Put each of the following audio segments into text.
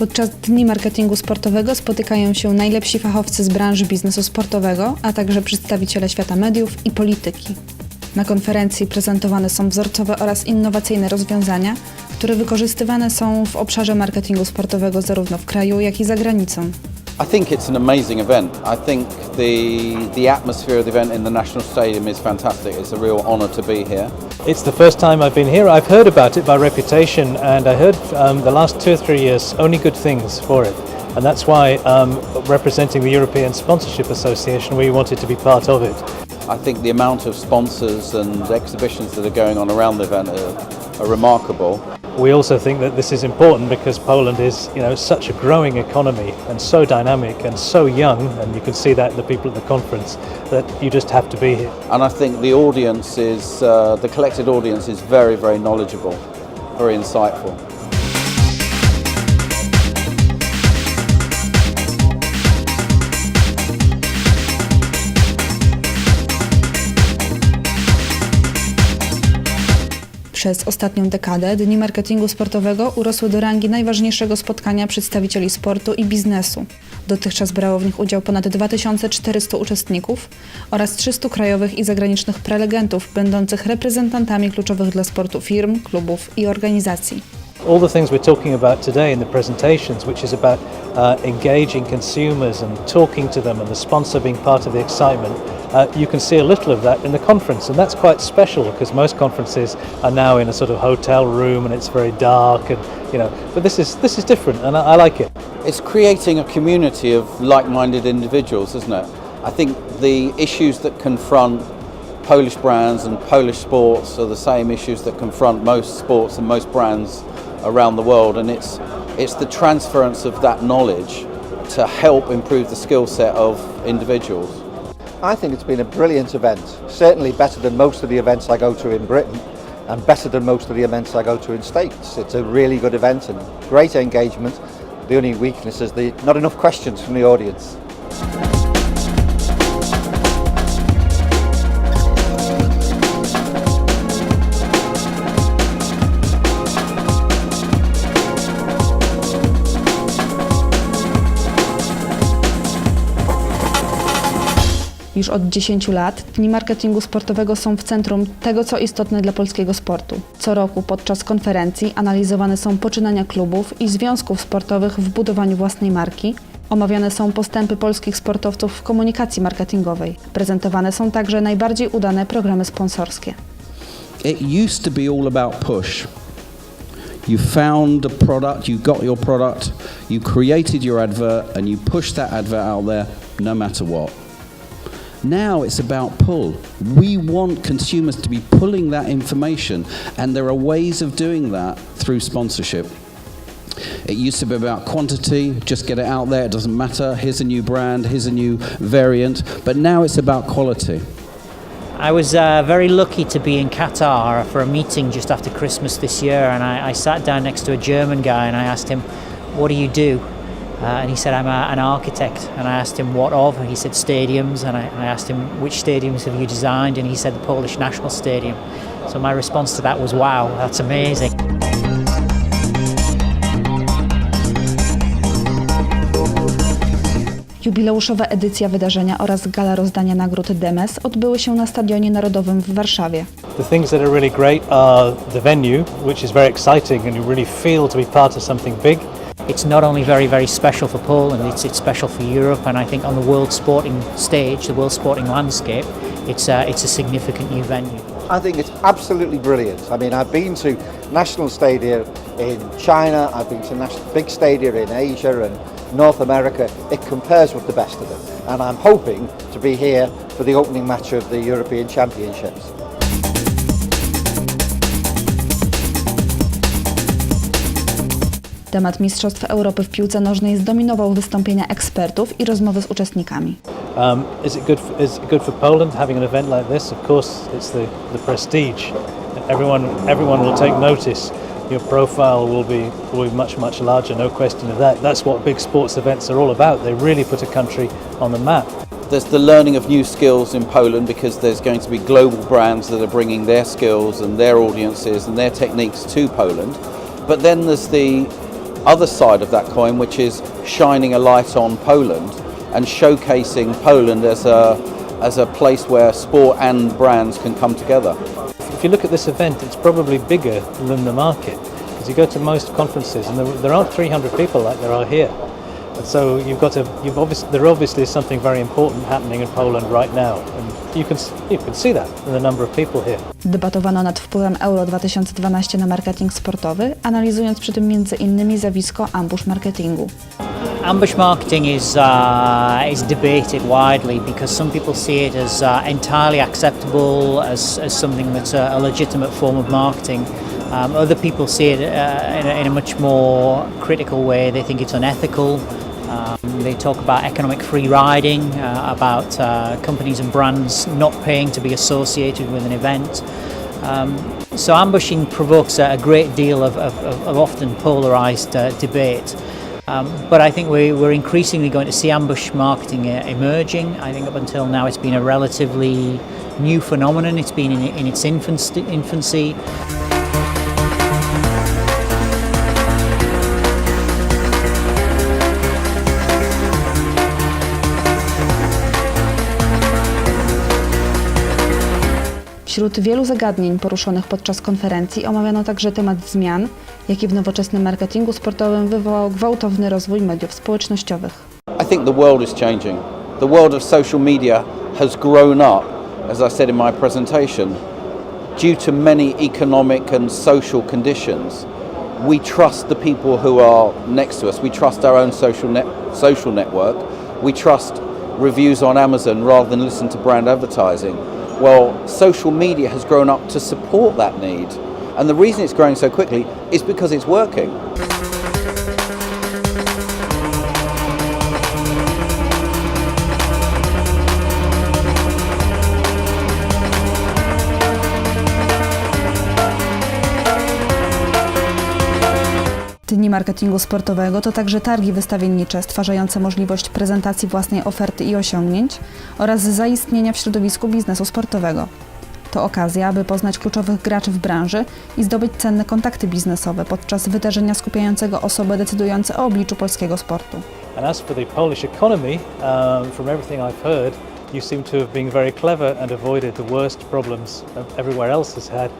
Podczas Dni Marketingu Sportowego spotykają się najlepsi fachowcy z branży biznesu sportowego, a także przedstawiciele świata mediów i polityki. Na konferencji prezentowane są wzorcowe oraz innowacyjne rozwiązania, które wykorzystywane są w obszarze marketingu sportowego zarówno w kraju, jak i za granicą. I think it's an amazing event. I think the the atmosphere of the event in the National Stadium is fantastic. It's a real honour to be here. It's the first time I've been here. I've heard about it by reputation, and I heard um, the last two or three years only good things for it. And that's why, um, representing the European Sponsorship Association, we wanted to be part of it. I think the amount of sponsors and exhibitions that are going on around the event are, are remarkable. We also think that this is important because Poland is, you know, such a growing economy and so dynamic and so young, and you can see that in the people at the conference, that you just have to be here. And I think the audience is, uh, the collected audience is very, very knowledgeable, very insightful. Przez ostatnią dekadę Dni Marketingu Sportowego urosły do rangi najważniejszego spotkania przedstawicieli sportu i biznesu. Dotychczas brało w nich udział ponad 2400 uczestników oraz 300 krajowych i zagranicznych prelegentów będących reprezentantami kluczowych dla sportu firm, klubów i organizacji. all the things we're talking about today in the presentations, which is about uh, engaging consumers and talking to them and the sponsor being part of the excitement, uh, you can see a little of that in the conference. And that's quite special because most conferences are now in a sort of hotel room and it's very dark and, you know, but this is, this is different and I, I like it. It's creating a community of like-minded individuals, isn't it? I think the issues that confront Polish brands and Polish sports are the same issues that confront most sports and most brands around the world, and it's it's the transference of that knowledge to help improve the skill set of individuals. I think it's been a brilliant event, certainly better than most of the events I go to in Britain and better than most of the events I go to in States. It's a really good event and great engagement. The only weakness is the not enough questions from the audience. Już od 10 lat Dni Marketingu Sportowego są w centrum tego, co istotne dla polskiego sportu. Co roku podczas konferencji analizowane są poczynania klubów i związków sportowych w budowaniu własnej marki, omawiane są postępy polskich sportowców w komunikacji marketingowej. Prezentowane są także najbardziej udane programy sponsorskie. it used to be all about push. You found a product, you got your product, you created your advert, and you pushed that advert out there no matter what. Now it's about pull. We want consumers to be pulling that information, and there are ways of doing that through sponsorship. It used to be about quantity, just get it out there, it doesn't matter. Here's a new brand, here's a new variant. But now it's about quality. I was uh, very lucky to be in Qatar for a meeting just after Christmas this year, and I, I sat down next to a German guy and I asked him, What do you do? Uh, and he said, I'm a, an architect. And I asked him, What of? And he said, Stadiums. And I, I asked him, Which stadiums have you designed? And he said, The Polish National Stadium. So my response to that was, Wow, that's amazing. Jubileuszowa edycja wydarzenia oraz gala rozdania nagród Demes odbyły się na Stadionie Narodowym w Warszawie. The things that are really great are the venue, which is very exciting and you really feel to be part of something big. it's not only very, very special for Poland, it's, it's special for Europe, and I think on the world sporting stage, the world sporting landscape, it's a, it's a significant new venue. I think it's absolutely brilliant. I mean, I've been to national stadia in China, I've been to big stadia in Asia and North America. It compares with the best of them. And I'm hoping to be here for the opening match of the European Championships. Temat Mistrzostw Europy w piłce nożnej zdominował wystąpienia ekspertów i rozmowy z uczestnikami. Um, is it good? For, is it good for Poland having an event like this? Of course, it's the, the prestige. Everyone, everyone will take notice. Your profile will be will be much much larger. No question of that. That's what big sports events are all about. They really put a country on the map. There's the learning of new skills in Poland because there's going to be global brands that are bringing their skills and their audiences and their techniques to Poland. But then there's the other side of that coin, which is shining a light on Poland and showcasing Poland as a as a place where sport and brands can come together. If you look at this event, it's probably bigger than the market because you go to most conferences and there, there aren't 300 people like there are here. And so you've got to, you've obviously, there obviously is something very important happening in Poland right now, and you can you can see that in the number of people here. Debatowano nad wpływem Euro 2012 na marketing sportowy, analizując przy tym między innymi zjawisko ambush marketingu. Ambush marketing is uh, is debated widely because some people see it as uh, entirely acceptable as, as something that's a, a legitimate form of marketing. Um, other people see it uh, in, a, in a much more critical way. They think it's unethical. Um, they talk about economic free riding, uh, about uh, companies and brands not paying to be associated with an event. Um, so ambushing provokes a, great deal of, of, of of often polarised uh, debate. Um, but I think we, we're increasingly going to see ambush marketing uh, emerging. I think up until now it's been a relatively new phenomenon. It's been in, in its infancy. infancy. Wśród wielu zagadnień poruszonych podczas konferencji omawiano także temat zmian, jaki w nowoczesnym marketingu sportowym wywołał gwałtowny rozwój mediów społecznościowych. I think the world is changing. The world of social media has grown up, as I said in my presentation, due to many economic and social conditions. We trust the people who are next to us. We trust our own social net, social network. We trust reviews on Amazon rather than listen to brand advertising. Well, social media has grown up to support that need. And the reason it's growing so quickly is because it's working. Marketingu sportowego to także targi wystawiennicze stwarzające możliwość prezentacji własnej oferty i osiągnięć oraz zaistnienia w środowisku biznesu sportowego. To okazja, aby poznać kluczowych graczy w branży i zdobyć cenne kontakty biznesowe podczas wydarzenia skupiającego osoby decydujące o obliczu polskiego sportu. And as for the Polish economy, um, from everything I've heard, you seem to have been very clever and avoided the worst problems everywhere else has had.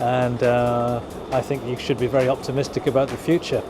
And uh, I think you should be very optimistic about the future.